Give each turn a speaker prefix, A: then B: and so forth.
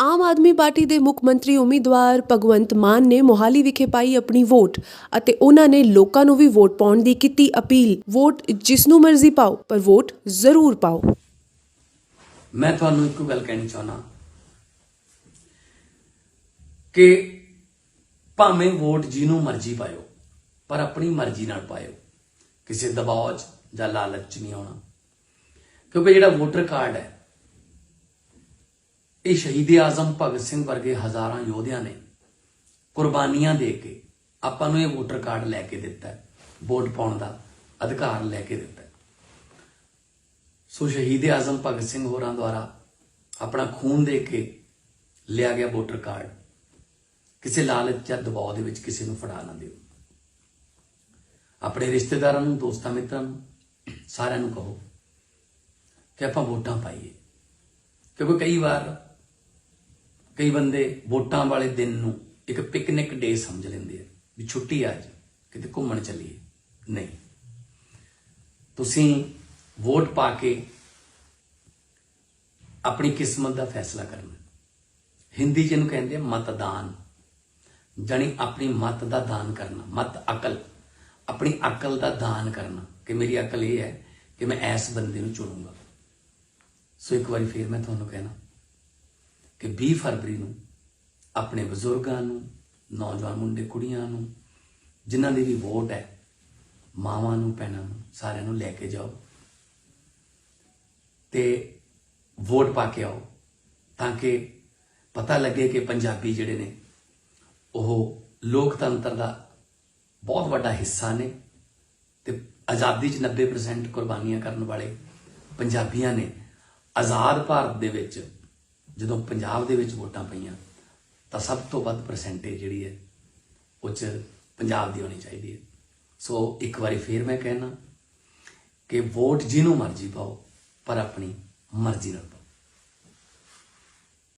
A: Aam Aadmi party ਦੇ ਮੁੱਖ ਮੰਤਰੀ ਉਮੀਦਵਾਰ ਭਗਵੰਤ ਮਾਨ ਨੇ ਮੋਹਾਲੀ ਵਿਖੇ ਪਾਈ ਆਪਣੀ ਵੋਟ ਅਤੇ ਉਹਨਾਂ ਨੇ ਲੋਕਾਂ ਨੂੰ ਵੀ ਵੋਟ ਪਾਉਣ ਦੀ ਕੀਤੀ ਅਪੀਲ। ਵੋਟ ਜਿਸ ਨੂੰ ਮਰਜ਼ੀ ਪਾਓ, ਪਰ ਵੋਟ ਜ਼ਰੂਰ ਪਾਓ।
B: ਮੈਂ ਤੁਹਾਨੂੰ ਇੱਕ ਗੱਲ ਕਹਿਣੀ ਚਾਹਨਾ ਕਿ ਭਾਵੇਂ ਵੋਟ ਜਿਹਨੂੰ ਮਰਜ਼ੀ ਪਾਇਓ, ਪਰ ਆਪਣੀ ਮਰਜ਼ੀ ਨਾਲ ਪਾਇਓ। ਕਿਸੇ ਦਬਾਅ 'ਚ ਜਾਂ ਲਾਲਚ 'ਚ ਨਹੀਂ ਆਉਣਾ। ਕਿਉਂਕਿ ਜਿਹੜਾ ਵੋਟਰ ਕਾਰਡ ਹੈ ਇਹ ਸ਼ਹੀਦ ਆਜ਼ਮ ਭਗਤ ਸਿੰਘ ਵਰਗੇ ਹਜ਼ਾਰਾਂ ਯੋਧਿਆਂ ਨੇ ਕੁਰਬਾਨੀਆਂ ਦੇ ਕੇ ਆਪਾਂ ਨੂੰ ਇਹ ਵੋਟਰ ਕਾਰਡ ਲੈ ਕੇ ਦਿੱਤਾ ਵੋਟ ਪਾਉਣ ਦਾ ਅਧਿਕਾਰ ਲੈ ਕੇ ਦਿੱਤਾ ਸੋ ਸ਼ਹੀਦ ਆਜ਼ਮ ਭਗਤ ਸਿੰਘ ਹੋਰਾਂ ਦੁਆਰਾ ਆਪਣਾ ਖੂਨ ਦੇ ਕੇ ਲਿਆ ਗਿਆ ਵੋਟਰ ਕਾਰਡ। ਕਿਸੇ ਲਾਲਚ ਜਾਂ ਦਬਾਅ ਦੇ ਵਿੱਚ ਕਿਸੇ ਨੂੰ ਫੜਾ ਨਾ ਦਿਓ। ਆਪਣੇ ਰਿਸ਼ਤੇਦਾਰਾਂ ਨੂੰ, ਦੋਸਤਾਂ ਮਿੱਤਰਾਂ ਨੂੰ, ਸਾਰਿਆਂ ਨੂੰ ਕਹੋ ਕਿ ਆਪਾਂ ਵੋਟਾਂ ਪਾਈਏ। ਕਿਉਂਕਿ ਕਈ ਵਾਰ ਕਈ ਬੰਦੇ ਵੋਟਾਂ ਵਾਲੇ ਦਿਨ ਨੂੰ ਇੱਕ ਪਿਕਨਿਕ ਡੇ ਸਮਝ ਲੈਂਦੇ ਆ ਵੀ ਛੁੱਟੀ ਆ ਅੱਜ, ਕਿਤੇ ਘੁੰਮਣ ਚੱਲੀਏ। ਨਹੀਂ। ਤੁਸੀਂ ਵੋਟ ਪਾ ਕੇ ਆਪਣੀ ਕਿਸਮਤ ਦਾ ਫੈਸਲਾ ਕਰਨਾ। ਹਿੰਦੀ ਜਿਹਨੂੰ ਕਹਿੰਦੇ ਆ ਮਤਦਾਨ। ਜਾਣੀ ਆਪਣੀ ਮਤ ਦਾ ਦਾਨ ਕਰਨਾ, ਮਤ ਅਕਲ। ਆਪਣੀ ਅਕਲ ਦਾ ਦਾਨ ਕਰਨਾ ਕਿ ਮੇਰੀ ਅਕਲ ਇਹ ਹੈ ਕਿ ਮੈਂ ਇਸ ਬੰਦੇ ਨੂੰ ਚੁਣੂੰਗਾ। ਸੋ ਇੱਕ ਵਾਰੀ ਫੇਰ ਮੈਂ ਤੁਹਾਨੂੰ ਕਹਿਣਾ ਕਿ 20 ਫਰਵਰੀ ਨੂੰ ਆਪਣੇ ਬਜ਼ੁਰਗਾਂ ਨੂੰ, ਨੌਜਵਾਨ ਮੁੰਡੇ ਕੁੜੀਆਂ ਨੂੰ, ਜਿਨ੍ਹਾਂ ਦੀ ਵੀ ਵੋਟ ਹੈ, ਮਾਵਾਂ ਨੂੰ, ਭੈਣਾਂ ਨੂੰ, ਸਾਰਿਆਂ ਨੂੰ ਲੈ ਕੇ ਜਾਓ ਤੇ ਵੋਟ ਪਾ ਕੇ ਆਓ ਤਾਂ ਕਿ ਪਤਾ ਲੱਗੇ ਕਿ ਪੰਜਾਬੀ ਜਿਹੜੇ ਨੇ, ਉਹ ਲੋਕਤੰਤਰ ਦਾ ਬਹੁਤ ਵੱਡਾ ਹਿੱਸਾ ਨੇ ਤੇ ਆਜ਼ਾਦੀ 'ਚ 90% ਕੁਰਬਾਨੀਆਂ ਕਰਨ ਵਾਲੇ ਪੰਜਾਬੀਆਂ ਨੇ ਆਜ਼ਾਦ ਭਾਰਤ ਦੇ ਵਿੱਚ ਜਦੋਂ ਪੰਜਾਬ ਦੇ ਵਿੱਚ ਵੋਟਾਂ ਪਈਆਂ, ਤਾਂ ਸਭ ਤੋਂ ਵੱਧ ਪਰਸੈਂਟੇਜ ਜਿਹੜੀ ਹੈ, ਉਹ 'ਚ ਪੰਜਾਬ ਦੀ ਹੋਣੀ ਚਾਹੀਦੀ ਹੈ। ਸੋ ਇੱਕ ਵਾਰੀ ਫੇਰ ਮੈਂ ਕਹਿਣਾ ਕਿ ਵੋਟ ਜਿਹਨੂੰ ਮਰਜ਼ੀ ਪਾਓ, ਪਰ ਆਪਣੀ ਮਰਜ਼ੀ ਨਾਲ ਪਾਓ।